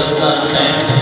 का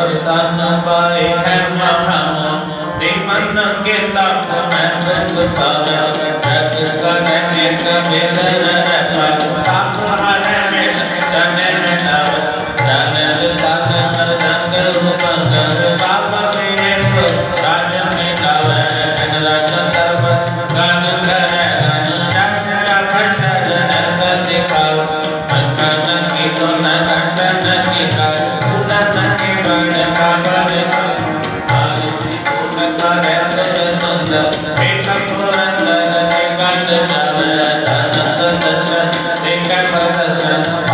प्रसन्न पाए है महामो दिमन के तप मैं जग पर जग करने कबीर रह 감사합니다.